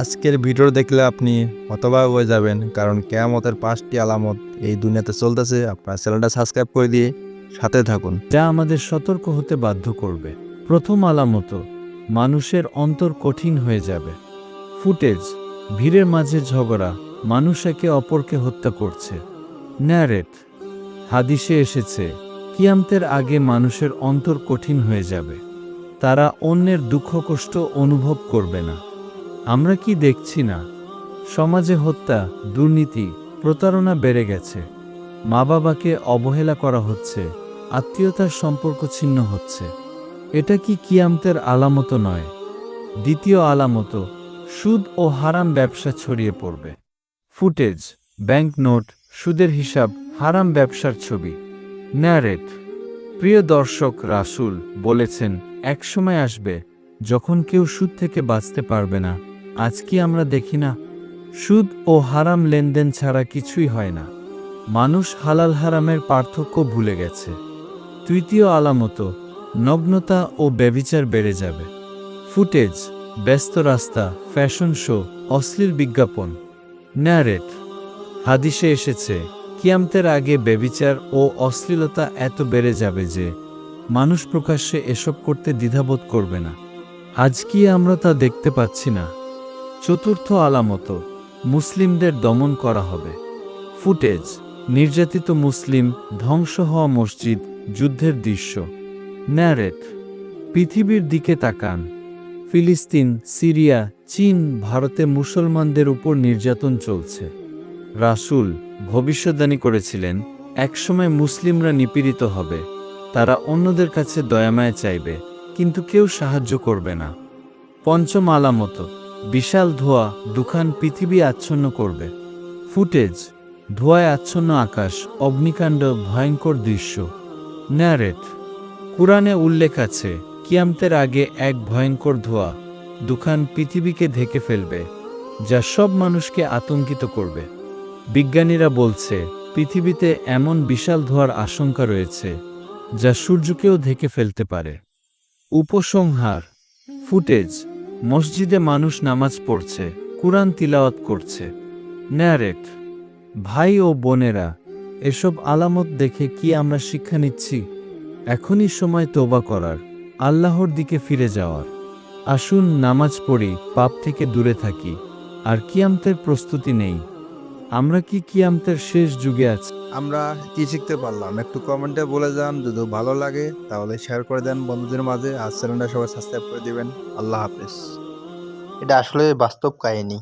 আজকের ভিডিও দেখলে আপনি হতবাক হয়ে যাবেন, কারণ কেয়ামতের পাঁচটি আলামত এই দুনিয়াতে চলতেছে। আপনার চ্যানেলটা সাবস্ক্রাইব করে দিয়ে সাথে থাকুন। যা আমাদের সতর্ক হতে বাধ্য করবে। প্রথম আলামত, মানুষের অন্তর কঠিন হয়ে যাবে। ফুটেজ, ভিড়ের মাঝে ঝগড়া, মানুষ একে অপরকে হত্যা করছে। ন্যারেট হাদিসে এসেছে, কিয়ামতের আগে মানুষের অন্তর কঠিন হয়ে যাবে। তারা অন্যের দুঃখ কষ্ট অনুভব করবে না। আমরা কি দেখছি না? সমাজে হত্যা, দুর্নীতি, প্রতারণা বেড়ে গেছে। মা বাবাকে অবহেলা করা হচ্ছে, আত্মীয়তার সম্পর্ক ছিন্ন হচ্ছে। এটা কি কিয়ামতের আলামত নয়? দ্বিতীয় আলামত সুদ ও হারাম ব্যবসা ছড়িয়ে পড়বে। ফুটেজ, ব্যাংক নোট, সুদের হিসাব, হারাম ব্যবসার ছবি। ন্যারেট, প্রিয় দর্শক রাসুল বলেছেন, একসময় আসবে যখন কেউ সুদ থেকে বাঁচতে পারবে না। আজ কি আমরা দেখি না, সুদ ও হারাম লেনদেন ছাড়া কিছুই হয় না। মানুষ হালাল হারামের পার্থক্য ভুলে গেছে। তৃতীয় আলামত, নগ্নতা ও ব্যভিচার বেড়ে যাবে। ফুটেজ, ব্যস্ত রাস্তা, ফ্যাশন শো, অশ্লীল বিজ্ঞাপন। ন্যারেট, হাদিসে এসেছে, কিয়ামতের আগে ব্যভিচার ও অশ্লীলতা এত বেড়ে যাবে যে, মানুষ প্রকাশ্যে এসব করতে দ্বিধাবোধ করবে না। আজ কি আমরা তা দেখতে পাচ্ছি না? চতুর্থ আলামত, মুসলিমদের দমন করা হবে। ফুটেজ, নির্যাতিত মুসলিম ধ্বংস হওয়া মসজিদ যুদ্ধের দৃশ্য। ন্যারেট, পৃথিবীর দিকে তাকান। ফিলিস্তিন, সিরিয়া, চীন, ভারতে মুসলমানদের উপর নির্যাতন চলছে। রাসূল ভবিষ্যদ্বাণী করেছিলেন, একসময় মুসলিমরা নিপীড়িত হবে। তারা অন্যদের কাছে দয়ামায় চাইবে, কিন্তু কেউ সাহায্য করবে না। পঞ্চম আলামত বিশাল ধোয়া দুখান পৃথিবী আচ্ছন্ন করবে। ফুটেজ, ধোঁয়ায় আচ্ছন্ন আকাশ, অগ্নিকাণ্ড, ভয়ঙ্কর দৃশ্য। ন্যারেট কুরআনে উল্লেখ আছে, কিয়ামতের আগে এক ভয়ঙ্কর ধোঁয়া দুখান পৃথিবীকে ঢেকে ফেলবে, যা সব মানুষকে আতঙ্কিত করবে। বিজ্ঞানীরা বলছে, পৃথিবীতে এমন বিশাল ধোঁয়ার আশঙ্কা রয়েছে, যা সূর্যকেও ঢেকে ফেলতে পারে। উপসংহার, ফুটেজ মসজিদে মানুষ নামাজ পড়ছে, কুরআন তিলাওয়াত করছে। ন্যারেট, ভাই ও বোনেরা, এসব আলামত দেখে কি আমরা শিক্ষা নিচ্ছি? এখনই সময় তোবা করার, আল্লাহর দিকে ফিরে যাওয়ার। আসুন নামাজ পড়ি, পাপ থেকে দূরে থাকি, আর কিয়ামতের প্রস্তুতি নেই। আমরা কি কিয়ামতের শেষ যুগে আছি? আমরা কি শিখতে পারলাম? একটু কমেন্টে বলে যান, যদি ভালো লাগে তাহলে শেয়ার করে দেন বন্ধুদের মাঝে। আর চ্যানেলটা সবাই সাবস্ক্রাইব করে দিবেন। আল্লাহ হাফিজ। এটা আসলে বাস্তব কাহিনী।